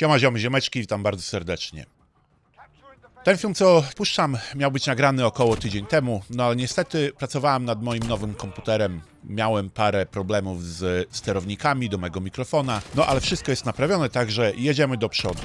Siema ziomy, ziomeczki, witam bardzo serdecznie. Ten film, co puszczam, miał być nagrany około tydzień temu, no ale niestety pracowałem nad moim nowym komputerem. Miałem parę problemów z sterownikami do mego mikrofona, no ale wszystko jest naprawione, także jedziemy do przodu.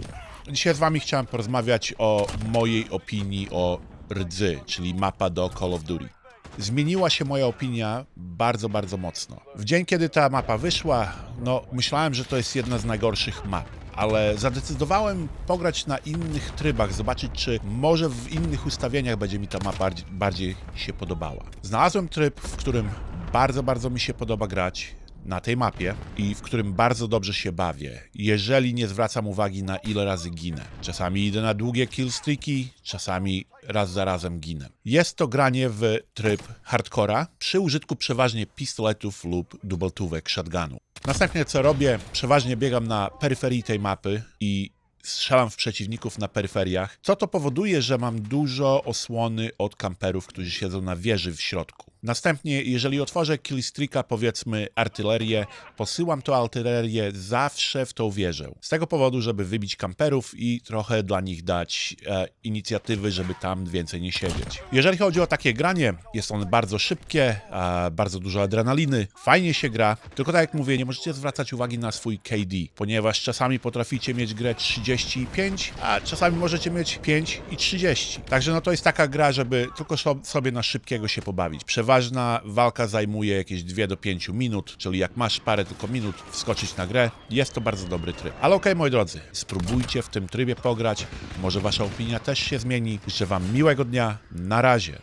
Dzisiaj z wami chciałem porozmawiać o mojej opinii o rdzy, czyli mapa do Call of Duty. Zmieniła się moja opinia bardzo, bardzo mocno. W dzień, kiedy ta mapa wyszła, no myślałem, że to jest jedna z najgorszych map, ale zadecydowałem pograć na innych trybach, zobaczyć, czy może w innych ustawieniach będzie mi ta mapa bardziej, się podobała. Znalazłem tryb, w którym bardzo, bardzo mi się podoba grać na tej mapie i w którym bardzo dobrze się bawię, jeżeli nie zwracam uwagi na ile razy ginę. Czasami idę na długie killstreaki, czasami raz za razem ginę. Jest to granie w tryb hardcora przy użytku przeważnie pistoletów lub dubeltówek shotgunu. Następnie co robię? Przeważnie biegam na peryferii tej mapy i strzelam w przeciwników na peryferiach, co to powoduje, że mam dużo osłony od kamperów, którzy siedzą na wieży w środku. Następnie, jeżeli otworzę killstreaka, powiedzmy artylerię, posyłam tą artylerię zawsze w tą wieżę. Z tego powodu, żeby wybić kamperów i trochę dla nich dać e, inicjatywy, żeby tam więcej nie siedzieć. Jeżeli chodzi o takie granie, jest ono bardzo szybkie, e, bardzo dużo adrenaliny, fajnie się gra, tylko tak jak mówię, nie możecie zwracać uwagi na swój KD, ponieważ czasami potraficie mieć grę 35, a czasami możecie mieć 5 i 30. Także no to jest taka gra, żeby tylko so- sobie na szybkiego się pobawić. Przeważna walka zajmuje jakieś 2 do 5 minut, czyli jak masz parę tylko minut wskoczyć na grę, jest to bardzo dobry tryb. Ale okej, moi drodzy, spróbujcie w tym trybie pograć, może wasza opinia też się zmieni. Życzę wam miłego dnia, na razie.